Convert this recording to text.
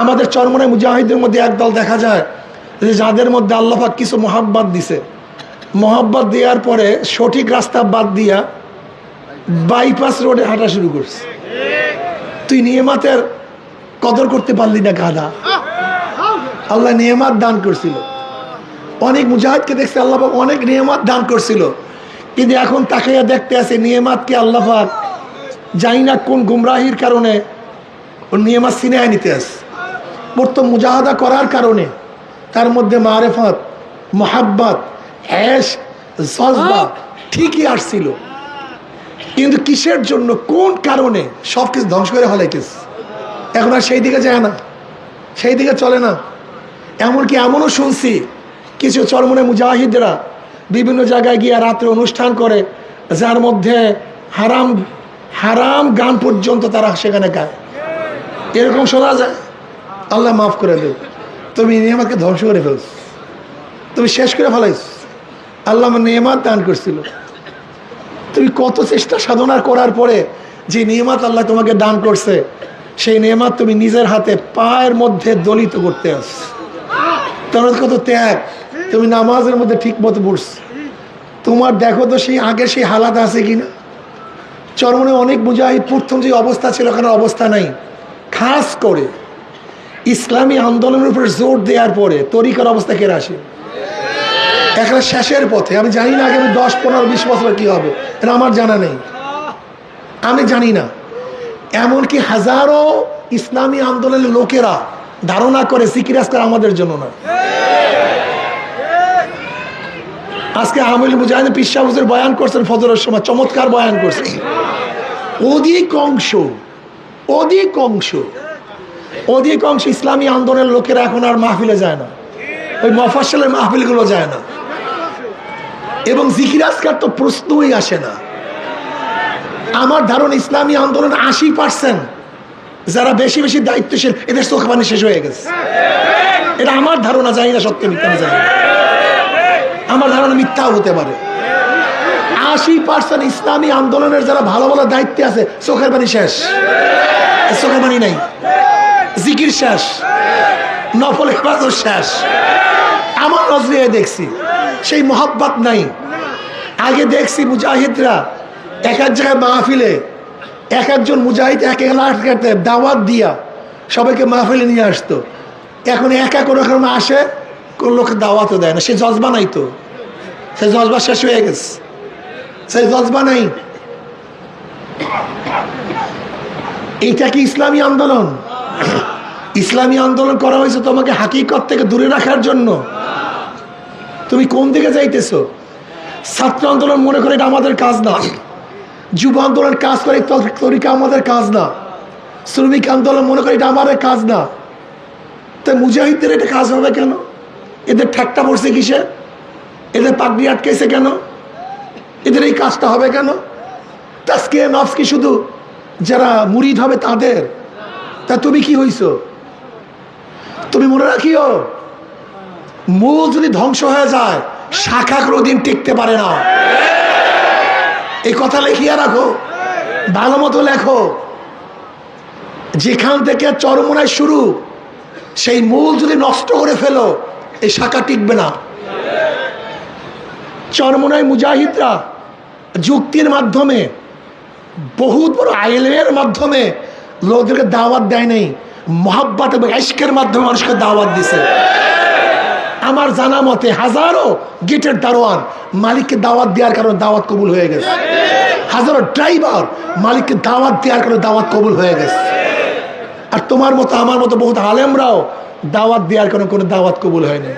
আমাদের চরমনায় মুজাহিদের মধ্যে একদল দেখা যায় যে যাদের মধ্যে আল্লাহাক কিছু মহাব্বাত দিছে। মহাব্বাত দেওয়ার পরে সঠিক রাস্তা বাদ দিয়া বাইপাস রোডে হাঁটা শুরু করছে। তুই নিয়মাতের কদর করতে পারলি না গাধা। আল্লাহ নিয়মাত দান করছিল। অনেক মুজাহিদকে দেখছে আল্লাহ পাক অনেক নিয়মাত দান করছিল। কিন্তু এখন তাকে দেখতে আছে নিয়মাতকে আল্লাহ পাক জানি না কোন গুমরাহির কারণে ও নিয়মাত সিনেহায় নিতে আস প্রথম মুজাহাদা করার কারণে তার মধ্যে মারেফত মোহাব্বত হ্যাশ জজবা ঠিকই আসছিল। কিন্তু কিসের জন্য কোন কারণে সব কিছু ধ্বংস করে ফেলাইতেছে এখন আর সেই দিকে যায় না। সেই দিকে চলে না। এমনকি এমনও শুনছি কিছু চরমনে মুজাহিদরা বিভিন্ন জায়গায় গিয়ে রাত্রে অনুষ্ঠান করে যার মধ্যে হারাম হারাম গান পর্যন্ত তারা সেখানে গায়। এরকম শোনা যায়? আল্লাহ মাফ করে দেব তুমি নিয়ামাতকে ধ্বংস করে ফেলছ। তুমি শেষ করে ফেলাইছ। আল্লাহ আমার নিয়ামাত দান করছিল। তুমি কত চেষ্টা সাধনা করার পরে যে নিয়ামাত আল্লাহ তোমাকে দান করছে, সেই নিয়ামাত তুমি নিজের হাতে পায়ের মধ্যে দলিত করতে আস তোমার কত ত্যাগ। তুমি নামাজের মধ্যে ঠিক মতো পড়ছ। তোমার দেখো তো সেই আগে সেই হালাত আছে কিনা। চরমনে অনেক মুজাহিদ প্রথম যে অবস্থা ছিল, ওখানে অবস্থা নাই। খাস করে ইসলামী আন্দোলনের উপর জোর দেওয়ার পরে তরিকার অবস্থা কেড়ে আসে। এখানে শেষের পথে। আমি জানি না আগামী দশ, পনেরো, বিশ বছর কি হবে। এটা আমার জানা নেই। আমি জানি না। এমনকি হাজারো ইসলামী আন্দোলনের লোকেরা ধারণা করে সিকির আজকার আমাদের জন্য না। আজকে আমিল মুজাহিদ পিসা হুজুর বয়ান করছেন ফজরের সময়, চমৎকার বয়ান করছেন। অধিকাংশ অধিকাংশ অধিকাংশ ইসলামী আন্দোলনের লোকেরা এখন আর মাহফিলে যায় না। ওই মফাসলের মাহফিলগুলো যায় না। এবং জিকির আজকার তো প্রশ্নই আসে না। আমার ধারণা ইসলামী আন্দোলন আশি পার্সেন্ট যারা বেশি বেশি দায়িত্বশীল, এদের চোখ শেষ হয়ে গেছে। এটা আমার ধারণা, জানি না সত্য মিথ্যা জানি না। আমার ধারণা মিথ্যাও হতে পারে। আশি পার্সেন্ট ইসলামী আন্দোলনের যারা ভালো ভালো দায়িত্বে আছে, চোখের পানি শেষ। চোখের পানি নাই। জিকির শেষ। নফল হেফাজত শেষ। আমার নজরে দেখছি, সেই মহাব্বাত নাই। আগে দেখছি মুজাহিদরা এক এক জায়গায় মাহফিলে, এক একজন মুজাহিদ এক এলাকাতে দাওয়াত দিয়া সবাইকে মাহফিলে নিয়ে আসতো। এখন একা কোনো রকম আসে, কোন লোক দাওয়াতও দেয় না। সে জজবা নাই তো। সে জজবা শেষ হয়ে গেছে। সে জজবা নাই। এইটা কি ইসলামী আন্দোলন? ইসলামী আন্দোলন করা হয়েছে তোমাকে হাকিকত থেকে দূরে রাখার জন্য। তুমি কোন দিকে যাইতেছো? ছাত্র আন্দোলন মনে করে এটা আমাদের কাজ না। যুব আন্দোলন কাজ করে ত- তরিকা আমাদের কাজ না। শ্রমিক আন্দোলন মনে করে এটা আমাদের কাজ না। তাই মুজাহিদদের এটা কাজ হবে কেন? এদের ঠাট্টা পড়ছে কিসে? এদের পাগড়ি আটকেছে কেন? এদের এই কাজটা হবে কেন? তাস্কে নফস কি শুধু যারা মুরিদ হবে তাদের। তা তুমি কি হইছ? তুমি মনে রাখিও, মূল যদি ধ্বংস হয়ে যায়, শাখা কোনোদিন টিকতে পারে না। এই কথা লিখিয়ে রাখো, ভালো মতো লেখো। যেখান থেকে চরমনায় শুরু, সেই মূল যদি নষ্ট করে ফেলো, এই শাখা টিকবে না। চরমনায় মুজাহিদরা যুক্তির মাধ্যমে, বহুত বড় আইলের মাধ্যমে লোকদেরকে দাওয়াত দেয় নাই। মহাব্বাত এবং এশকের মাধ্যমে মানুষকে দাওয়াত দিছে। আমার জানা মতে হাজারো গেটের দারোয়ান মালিককে দাওয়াত দেওয়ার কারণে দাওয়াত কবুল হয়ে গেছে। হাজারো ড্রাইভার মালিককে দাওয়াত দেওয়ার কারণে দাওয়াত কবুল হয়ে গেছে। আর তোমার মতো, আমার মতো বহুত আলেমরাও দাওয়াত দেওয়ার কারণে কোনো দাওয়াত কবুল হয়নি।